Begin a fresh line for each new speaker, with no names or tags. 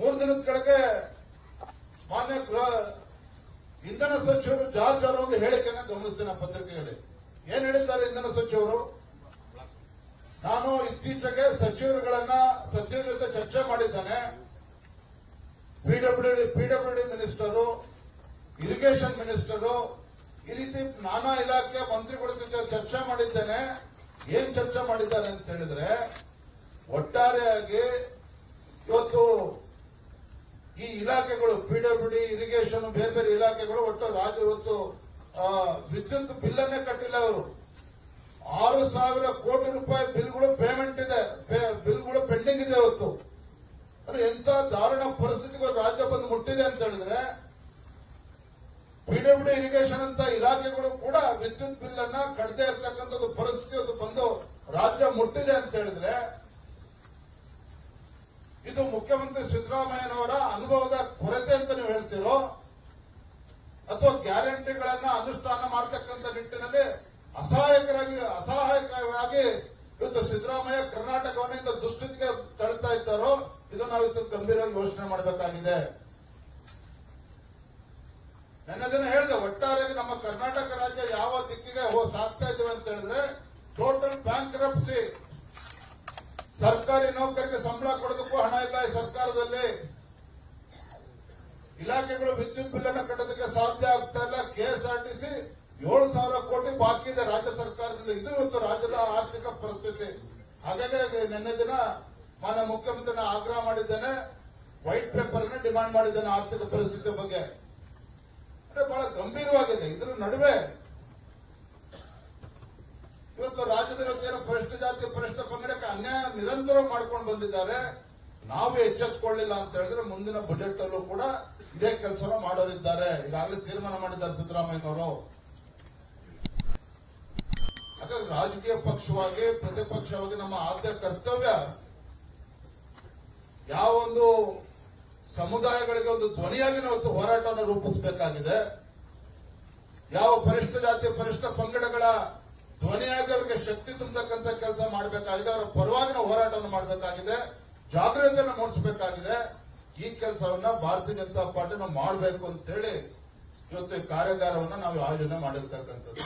ಮೂರು ದಿನದ ಕಡೆಗೆ ಮಾನ್ಯ ಗೃಹ ಇಂಧನ ಸಚಿವರು ಜಾರ್ಜ್ ಅವರ ಒಂದು ಹೇಳಿಕೆಯನ್ನು ಗಮನಿಸ್ತೇನೆ ಪತ್ರಿಕೆಯಲ್ಲಿ. ಏನ್ ಹೇಳಿದ್ದಾರೆ ಇಂಧನ ಸಚಿವರು? ನಾನು ಇತ್ತೀಚೆಗೆ ಸಚಿವರುಗಳನ್ನ ಸಚಿವರ ಜೊತೆ ಚರ್ಚೆ ಮಾಡಿದ್ದೇನೆ. P W D P W D minister irrigation minister ಈ ರೀತಿ ನಾನಾ ಇಲಾಖೆ ಮಂತ್ರಿಗಳ ಜೊತೆ ಚರ್ಚೆ ಮಾಡಿದ್ದೇನೆ. ಏನ್ ಚರ್ಚೆ ಮಾಡಿದ್ದಾರೆ ಅಂತ ಹೇಳಿದ್ರೆ, ಒಟ್ಟಾರೆಯಾಗಿ ಇವತ್ತು ಈ ಇಲಾಖೆಗಳು ಪಿಡಬ್ಲ್ಯೂಡಿ ಇರಿಗೇಷನ್ ಬೇರೆ ಬೇರೆ ಇಲಾಖೆಗಳು ಒಟ್ಟು ರಾಜ್ಯ ಇವತ್ತು ವಿದ್ಯುತ್ ಬಿಲ್ ಅನ್ನೇ ಕಟ್ಟಿಲ್ಲ ಅವರು. ಆರು ಸಾವಿರ ಕೋಟಿ ರೂಪಾಯಿ ಬಿಲ್ಗಳು ಪೇಮೆಂಟ್ ಇದೆ. ಬಿಲ್ ಬಿಲ್ಗಳು ಪೆಂಡಿಂಗ್ ಇದೆ ಇವತ್ತು ಎಂತ ದಾರುಣ ಪರಿಸ್ಥಿತಿಗೆ ರಾಜ್ಯ ಬಂದು ಮುಟ್ಟಿದೆ ಅಂತ ಹೇಳಿದ್ರೆ ಪಿಡಬ್ಲ್ಯೂಡಿ ಇರಿಗೇಷನ್ ಅಂತ ಇಲಾಖೆಗಳು ಕೂಡ ವಿದ್ಯುತ್ ಬಿಲ್ ಅನ್ನ ಕಟ್ಟದೇ ಇರ್ತಕ್ಕಂಥದ್ದು ಪರಿಸ್ಥಿತಿ ಬಂದು ರಾಜ್ಯ ಮುಟ್ಟಿದೆ ಅಂತ ಹೇಳಿದ್ರೆ ಇದು ಮುಖ್ಯಮಂತ್ರಿ ಸಿದ್ದರಾಮಯ್ಯನವರ ಅನುಭವದ ಕೊರತೆ ಅಂತ ನೀವು ಹೇಳ್ತೀರೋ, ಅಥವಾ ಗ್ಯಾರಂಟಿಗಳನ್ನ ಅನುಷ್ಠಾನ ಮಾಡತಕ್ಕಂಥ ನಿಟ್ಟಿನಲ್ಲಿ ಅಸಹಾಯಕರಾಗಿ, ಅಸಹಾಯಕವಾಗಿ ಇವತ್ತು ಸಿದ್ದರಾಮಯ್ಯ ಕರ್ನಾಟಕವನ್ನು ಇಂಥ ದುಸ್ಥಿತಿಗೆ ತಳ್ತಾ ಇದ್ದಾರೋ, ಇದು ನಾವು ಇವತ್ತು ಗಂಭೀರವಾಗಿ ಯೋಚನೆ ಮಾಡಬೇಕಾಗಿದೆ. ನನ್ನ ದಿನ ಹೇಳಿದೆ, ಒಟ್ಟಾರೆಯಾಗಿ ನಮ್ಮ ಕರ್ನಾಟಕ ರಾಜ್ಯ ಯಾವ ದಿಕ್ಕಿಗೆ ಸಾಕ್ತಾ ಇದ್ದೀವಿ ಅಂತ ಹೇಳಿದ್ರೆ ಟೋಟಲ್ ಬ್ಯಾಂಕ್ ಸರ್ಕಾರಿ ನೌಕರಿಗೆ ಸಂಬಳ ಕೊಡೋದಕ್ಕೂ ಹಣ ಇಲ್ಲ ಈ ಸರ್ಕಾರದಲ್ಲಿ. ಇಲಾಖೆಗಳು ವಿದ್ಯುತ್ ಬಿಲ್ ಅನ್ನು ಕಟ್ಟೋದಕ್ಕೆ ಸಾಧ್ಯ ಆಗ್ತಾ ಇಲ್ಲ. ಕೆಎಸ್ಆರ್ಟಿಸಿ ಏಳು ಸಾವಿರ ಕೋಟಿ ಬಾಕಿ ಇದೆ ರಾಜ್ಯ ಸರ್ಕಾರದಿಂದ. ಇದು ಇವತ್ತು ರಾಜ್ಯದ ಆರ್ಥಿಕ ಪರಿಸ್ಥಿತಿ. ಹಾಗಾಗಿ ನಿನ್ನೆ ದಿನ ಮಾನ್ಯ ಮುಖ್ಯಮಂತ್ರಿನ ಆಗ್ರಹ ಮಾಡಿದ್ದೇನೆ. ವೈಟ್ ಪೇಪರ್ನ ಡಿಮಾಂಡ್ ಮಾಡಿದ್ದೇನೆ ಆರ್ಥಿಕ ಪರಿಸ್ಥಿತಿ ಬಗ್ಗೆ. ಅಂದ್ರೆ ಬಹಳ ಗಂಭೀರವಾಗಿದೆ. ಇದರ ನಡುವೆ ಇವತ್ತು ರಾಜ್ಯದಲ್ಲಿ ಪರಿಷ್ಠ ಜಾತಿ ಪರಿಷ್ಠ ಅನ್ಯಾಯ ನಿರಂತರ ಮಾಡ್ಕೊಂಡು ಬಂದಿದ್ದಾರೆ. ನಾವು ಎಚ್ಚೆತ್ಕೊಳ್ಳಿಲ್ಲ ಅಂತ ಹೇಳಿದ್ರೆ ಮುಂದಿನ ಬಜೆಟ್ ಅಲ್ಲೂ ಕೂಡ ಇದೇ ಕೆಲಸನ ಮಾಡೋರಿದ್ದಾರೆ. ಈಗಾಗಲೇ ತೀರ್ಮಾನ ಮಾಡಿದ್ದಾರೆ ಸಿದ್ದರಾಮಯ್ಯನವರು. ಹಾಗಾಗಿ ರಾಜಕೀಯ ಪಕ್ಷವಾಗಿ, ಪ್ರತಿಪಕ್ಷವಾಗಿ ನಮ್ಮ ಆದ್ಯ ಕರ್ತವ್ಯ ಯಾವೊಂದು ಸಮುದಾಯಗಳಿಗೆ ಒಂದು ಧ್ವನಿಯಾಗಿ ನಾವು ಹೋರಾಟವನ್ನು ರೂಪಿಸಬೇಕಾಗಿದೆ. ಯಾವ ಪರಿಷ್ಠ ಜಾತಿ, ಪರಿಷ್ಠ ಪಂಗಡಗಳ ಧ್ವನಿಯಾಗಿ ಅವರಿಗೆ ಶಕ್ತಿ ತುಂಬತಕ್ಕಂತ ಕೆಲಸ ಮಾಡಬೇಕಾಗಿದೆ, ಅವರ ಪರವಾಗಿ ನಾವು ಹೋರಾಟವನ್ನು ಮಾಡಬೇಕಾಗಿದೆ, ಜಾಗೃತಿಯನ್ನು ಮೂಡಿಸಬೇಕಾಗಿದೆ. ಈ ಕೆಲಸವನ್ನ ಭಾರತೀಯ ಜನತಾ ಪಾರ್ಟಿ ಮಾಡಬೇಕು ಅಂತ ಹೇಳಿ ಇವತ್ತು ಕಾರ್ಯಾಗಾರವನ್ನ ನಾವು ಆಯೋಜನೆ ಮಾಡಿರ್ತಕ್ಕಂಥದ್ದು.